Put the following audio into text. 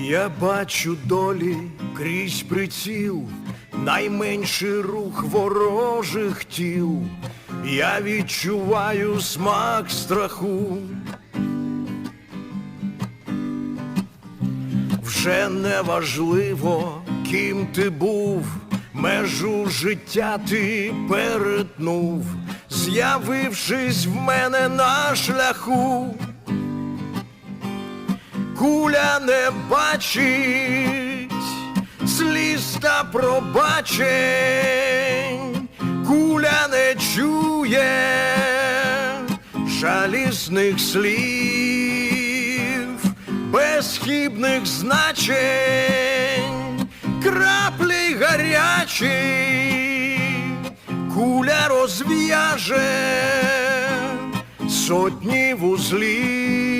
Я бачу долі крізь приціл, найменший рух ворожих тіл. Я відчуваю смак страху. Вже не важливо, ким ти був, межу життя ти перетнув, з'явившись в мене на шляху. Куля не бачить сліз та пробачень, куля не чує жалісних слів, безхібних значень, краплі гарячі, куля розв'яже сотні вузлів.